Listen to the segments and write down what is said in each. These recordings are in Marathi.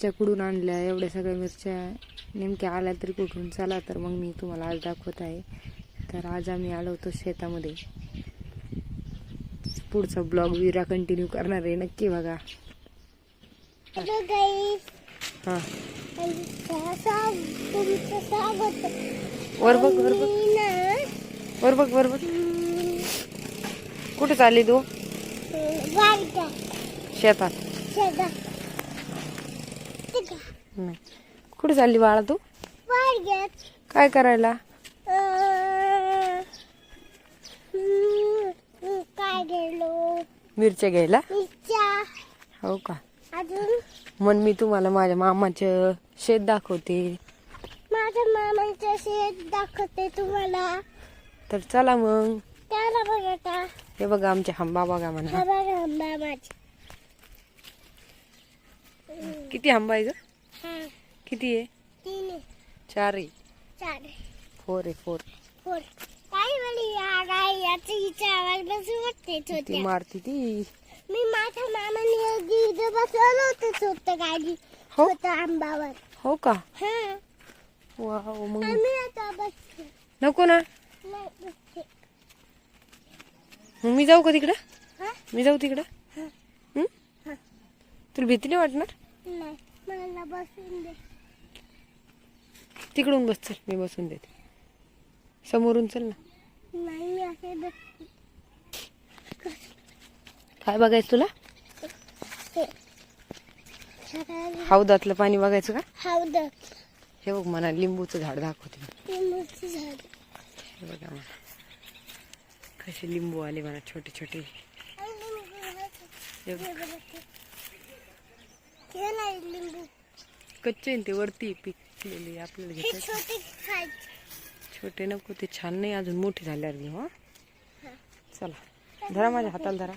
मिरच्या कुडून आणल्या एवढ्या सगळ्या मिरच्या नेमक्या आल्या तरी कुठून? चला तर मग मी तुम्हाला आज दाखवत आहे. तर आज आम्ही आलो होतो शेतामध्ये. पुढचा ब्लॉग विरा कंटिन्यू करणार आहे नक्की बघा. हां. तुमचं स्वागत वर बघ वर बघ. मी ना वर बघ वर बघ. कुठे चालली तू? शेतात. नाही कुठे चालली बाळा तू? काय करायला? काय गेलो? मिरच्या घ्यायला? हो का? अजून? मग मी तुम्हाला माझ्या मामाचं शेत दाखवते. माझ्या मामांचं शेत दाखवते तुम्हाला. तर चला मग. त्याला बघा हे बघा आमचे हंबा बघा म्हणा. हा बघा मामाचे किती हंबा आहे ग? हा किती आहे? चार आहे. फोर आहे फोर. फोर. ती मारती ती. मी माझ्या मामाने इथं बसवलं होतं छोटं गाडी हो? आंबावर. हो का? हा. वाव मग नको ना. मग मी जाऊ का तिकडं? हा? मी जाऊ तिकडं. तुला भीती नाही वाटणार? नाही मला बसून दे. तिकडून बस चल मी बसून देते. समोरून चल ना. नाही मी असे बसते काय बघायचं तुला? हौदातलं पाणी बघायचं का? हौद हे बघ मला लिंबूचं झाड दाखवते. मी. लिंबूचं झाड. हे बघा मला. कसे लिंबू आले मला छोटे छोटे हे. हे. हे लिंबू. कच्चे ते वरती पिकलेले आपल्याला हे घेतात छोटे खायचे छोटे नको ते छान नाही अजून मोठे झाल्यावर घेऊ हा. चला धरा माझ्या हाताला धरा.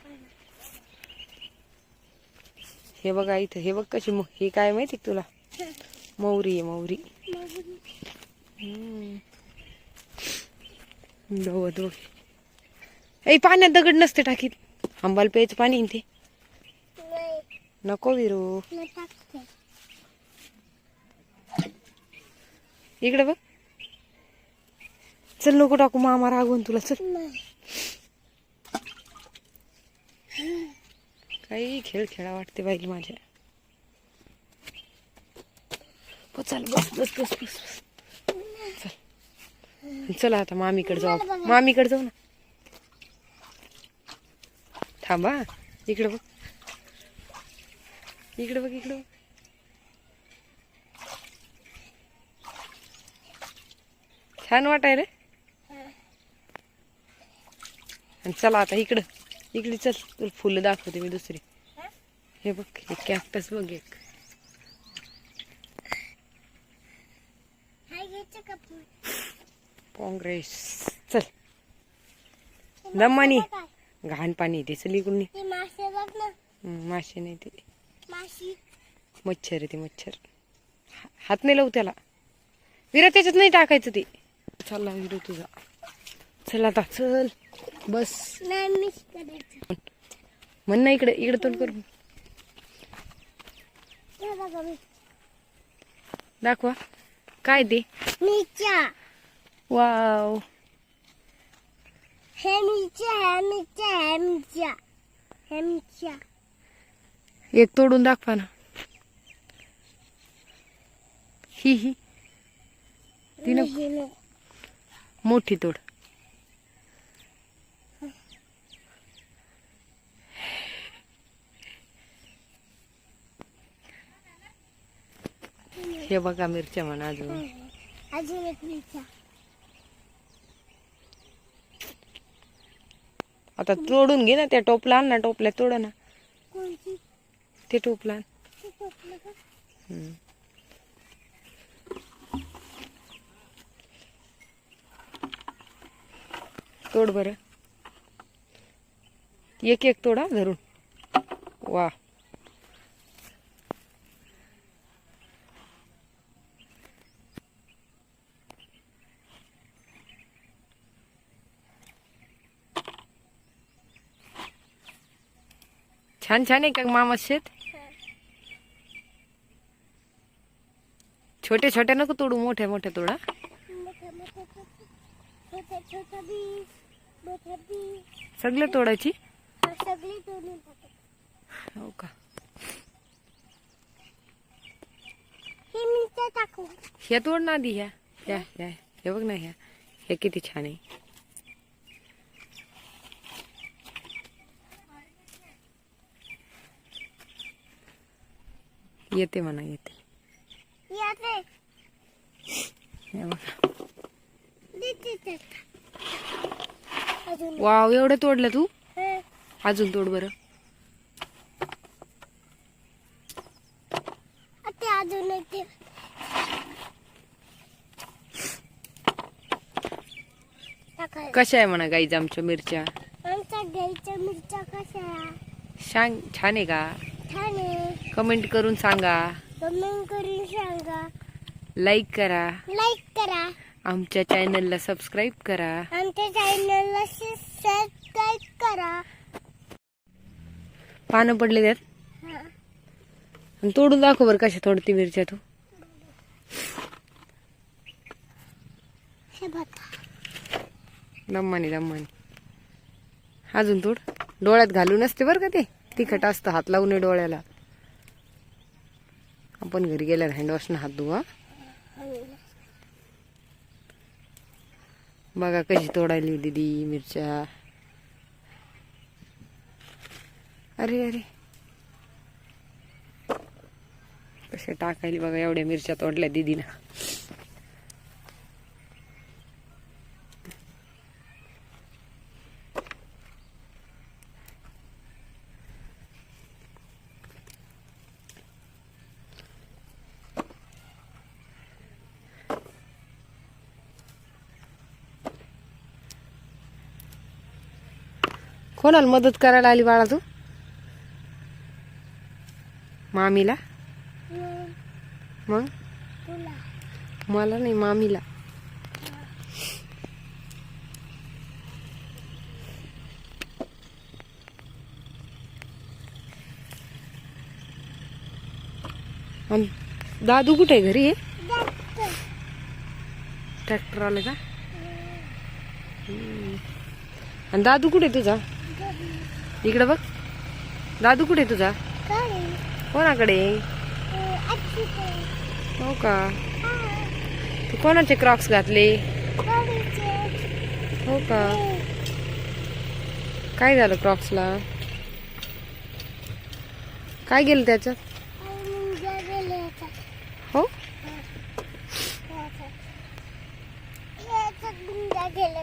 हे बघा इथं हे बघ कशी मो- हे काय माहिती का तुला? मौरी आहे मौरी. हम्म. गवत बघ ए पाण्यात दगड नसते टाकीत. आंबाल प्यायचं पाणी आहे ना ते. नको विरू इकडे बघ चल नको टाकू मामा रागवून तुला चल काही खेळ खेळा वाटते बाईल माझ्या चल बस बस बस बस. चल चला आता मामीकडे जाऊ. मामीकडे जाऊ ना थांबा इकडे बघ इकडे बघ इकडे छान वाटाय रे. आणि चला आता इकडं. इकडे चल तुला फुलं दाखवते मी दुसरी. हे बघ हे कॅक्टस बघ एक? काँग्रेस चल. दमानी घाण पाणी येते चल इकडून मासे नाही ते. मच्छर आहे ते मच्छर. हात नाही लावू त्याला. विरा त्याच्यात नाही टाकायचं ते. चला विरू तुझा. चल आता. चल. बस. म्हण ना इकडे इकडे तोंड करू दाखवा. काय ते? वाव. हे मिरच्या हे मिरच्या हे मिरच्या. हे मिरच्या. एक तोडून दाखवा ना. ही ही. ती नको. नाही, नाही. मोठी तोड. हे बघा मिरच्या म्हणा अजून. अजून एक मिरच्या. आता तोडून घे ना त्या टोपला आण ना टोपल्या तोड ना. ते टोपला. हम्म. तोड बर. एक एक तोडा धरून. वा. छान छान आहे का मामा शेत. छोटे छोटे नको तोडू मोठे मोठे तोडा. तोडून टाकू हो का? हे तोड ना आधी हे बघ ना हे किती येते. वाव एवढं तोडलं तू. अजून तोड बरं. अजून कशा आहे म्हणा गाईज आमच्या मिरच्या? आमच्या मिरच्या कशा सांग छान आहे का? छान आहे. कमेंट करून सांगा. कमेंट करून सांगा. लाईक करा. लाईक करा. आमच्या चॅनलला सबस्क्राईब करा. आमच्या चॅनलला सबस्क्राईब करा. पानं पडले त्यात हा. आणि तोडून दाखव बरं कशा तोडती मिरच्या तू. दम्मानी दम्मानी. अजून तोड. डोळ्यात घालू नसते बरं का ते. तिखट असतं हात लावून डोळ्याला. आपण घरी गेल्यावर हँडवॉशनं हात धुवा. बघा कशी तोडायली दीदी मिरच्या. अरे अरे. कसे टाकायली बघा एवढ्या मिरच्या तोडल्या दीदीनं. कोणाला मदत करायला आली बाळा तू मामीला? मग? मला नाही मामीला. आणि दादू कुठे आहे? घरी? आहे ट्रॅक्टर आलं का? आणि दादू कुठे आहे तुझा? इकडं बघ. दादू कुठे तुझा? कोणाकडे? हो का? तू कोणाचे क्रॉक्स घातले? हो का? काय झालं क्रॉक्सला काय गेलं त्याच्यात? हो? गेलं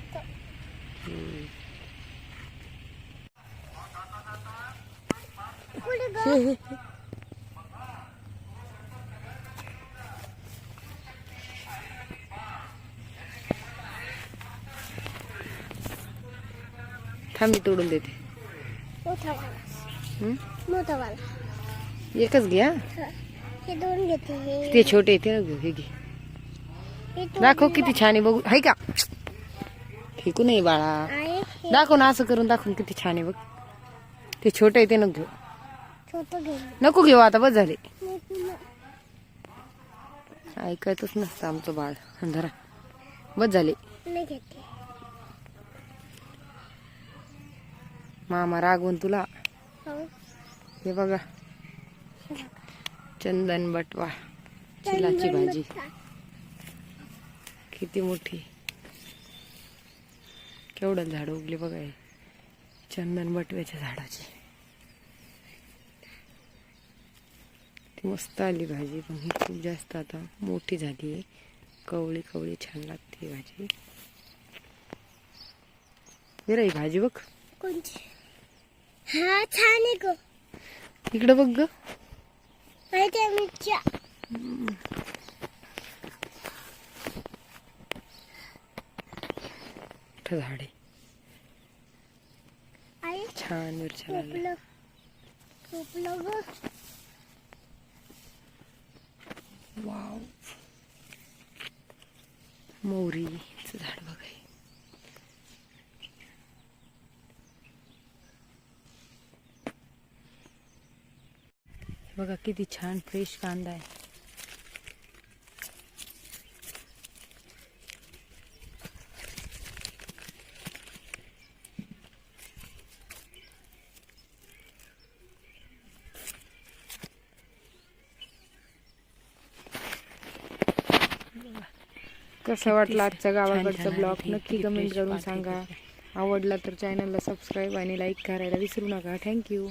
कुठे ग तोडून देते. मोठा वाला. हं? मोठा वाला. एकच घ्या हे? दोन घेते हे ते छोटे येते ना घेऊ हे घे. हे दोन दाखव किती छान आहे बघू. हाय का? फेकू नाही बाळा. आहे हे. दाखव ना असं करून दाखवून किती छान आहे बघ. ते छोटे येते ना घेऊ. नको घेऊ आता बस झाले. ऐकायचंच नसतं आमचं बाळ. धरा. बस झाले. मामा रागवून तुला. हो. हे बघा. चंदन बटवा. चिलाची भाजी. किती मोठी. केवढं झाड उगले बघा चंदन बटव्याच्या झाडाची. मस्त आली भाजी. पण ही खूप जास्त आता मोठी झाली आहे. कवळी कवळी छान लागते भाजी. बरं ही भाजी बघ. कोणची? हा छान आहे ग. इकडं बघ ग. मिरच्या. मोठं झाड आहे. छान मिरच्या लागल्या. वाव. मोरीचं झाड बघाय बघा किती छान फ्रेश कांदा आहे. कसा वाटला आजचा गावाकडचा ब्लॉग. नक्की कमेंट करून सांगा. आवडला तर चॅनलला सबस्क्राईब आणि लाईक करायला विसरू नका थँक्यू